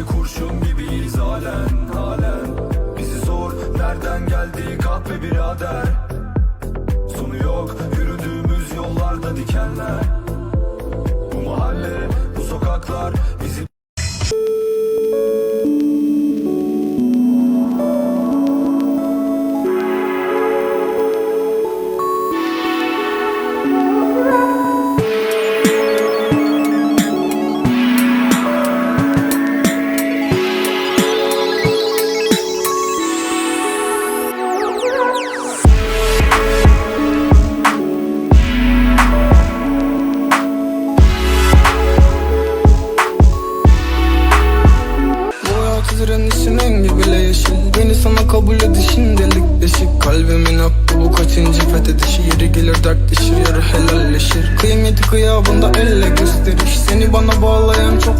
Deli kurşun gibiyiz halen halen. Bizi zor nereden geldik ah birader? Sonu yok yürüdüğümüz yollarda dikenler. Bu mahalle bu sokaklar bizi Hayatı direnişin rengi bile yeşil. Beni sana kabul edişin delik deşik. Kalbimin hakkı bu kaçıncı fethedişi Yeri gelir dertleşir yarı helalleşir. Kıymeti kıyabında elle gösteriş. Seni bana bağlayan çokça